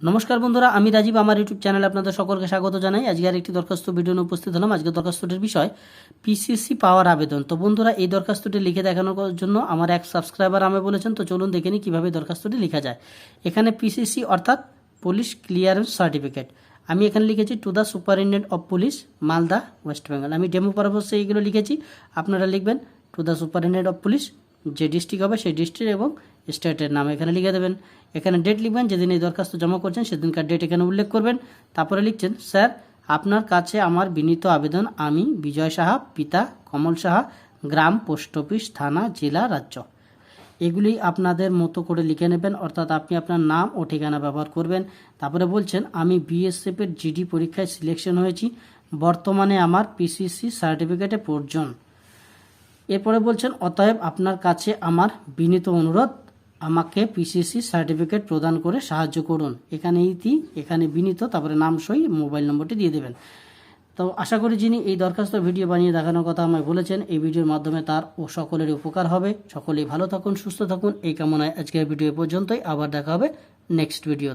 নমস্কার বন্ধুরা, আমি রাজীব, আমার ইউটিউব চ্যানেলে আপনাদের সকলকে স্বাগত জানাই। আজকে আর একটি দরখাস্ত ভিডিও উপস্থিত হলাম। আজকে দরখাস্তটির বিষয় পিসিসি পাওয়ার আবেদন। তো বন্ধুরা, এই দরখাস্তটি লিখে দেখানোর জন্য আমার এক সাবস্ক্রাইবার আমি বলেছেন, তো চলুন দেখে নিই কীভাবে দরখাস্তটি লেখা যায়। এখানে পিসিসি অর্থাৎ পুলিশ ক্লিয়ারেন্স সার্টিফিকেট। আমি এখানে লিখেছি to the superintendent of police Malda West Bengal আমি ডেমো পারপাসে এইগুলো লিখেছি। আপনারা লিখবেন to the superintendent of police যে ডিস্ট্রিক্ট হবে সেই ডিস্ট্রিক্ট এবং স্টেটের নাম এখানে লিখে দেবেন। এখানে ডেট লিখবেন, যেদিন এই দরখাস্ত জমা করছেন সেদিনকার ডেট এখানে উল্লেখ করবেন। তারপরে লিখছেন, স্যার, আপনার কাছে আমার বিনীত আবেদন আমি বিজয় সাহা, পিতা কমল সাহা, গ্রাম পোস্ট অফিস, থানা, জেলা, রাজ্য। এগুলি আপনাদের মতো করে লিখে নেবেন, অর্থাৎ আপনি আপনার নাম ও ঠিকানা ব্যবহার করবেন। তারপরে বলছেন, আমি বিএসএফ এর জিডি পরীক্ষায় সিলেকশন হয়েছি, বর্তমানে আমার পিসিসি সার্টিফিকেটে প্রয়োজন এরপরে বলছেন, অতএব আপনার কাছে আমার বিনীত অনুরোধ আমাকে পিসিসি সার্টিফিকেট প্রদান করে সাহায্য করুন। এখানে ইতি এখানে বিনীত, তারপরে নাম সই, মোবাইল নম্বরটি দিয়ে দেবেন। তো আশা করি যিনি এই দরখাস্ত ভিডিও বানিয়ে দেখানোর কথা আমায় বলেছেন, এই ভিডিওর মাধ্যমে তার ও সকলেরই উপকার হবে। সকলেই ভালো থাকুন, সুস্থ থাকুন। এই কামনায় আজকের ভিডিও পর্যন্তই। আবার দেখা হবে নেক্সট ভিডিও